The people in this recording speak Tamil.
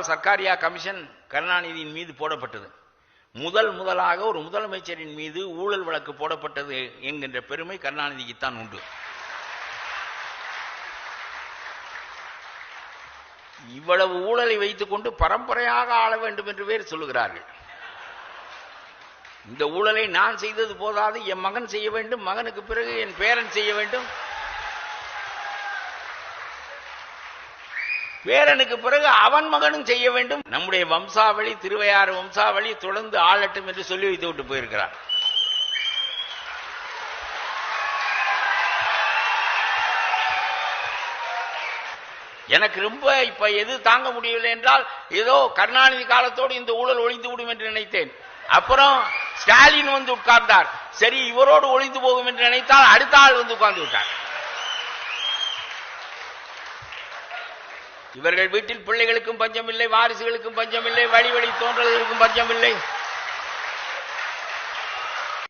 சர்க்காரியா கமிஷன் கருணாநிதியின் மீது போடப்பட்டது. முதல் முதலாக ஒரு முதலமைச்சரின் மீது ஊழல் வழக்கு போடப்பட்டது என்கின்ற பெருமை கருணாநிதிக்குத்தான் உண்டு. இவ்வளவு ஊழலை வைத்துக் கொண்டு பரம்பரையாக ஆள வேண்டும் என்று வேறு சொல்லுகிறார்கள். இந்த ஊழலை நான் செய்தது போதாது என் மகன் செய்ய வேண்டும் மகனுக்கு பிறகு என் பேரன் செய்ய வேண்டும். பேரனுக்கு பிறகு அவன் மகனும் செய்ய வேண்டும். நம்முடைய வம்சாவளி திருவையாறு வம்சாவளி தொடர்ந்து ஆளட்டும் என்று சொல்லி வைத்து விட்டு போயிருக்கிறார். எனக்கு ரொம்ப இப்ப எது தாங்க முடியவில்லை என்றால் ஏதோ கருணாநிதி காலத்தோடு இந்த ஊழல் ஒழிந்து விடும் என்று நினைத்தேன். அப்புறம் ஸ்டாலின் வந்து உட்கார்ந்தார். சரி இவரோடு ஒழிந்து போகும் என்று நினைத்தால் அடுத்த ஆள் வந்து உட்கார்ந்து விட்டார். இவர்கள் வீட்டில் பிள்ளைகளுக்கும் பஞ்சமில்லை வாரிசுகளுக்கும் பஞ்சமில்லை வழி வழி தோன்றல்களுக்கும் பஞ்சமில்லை.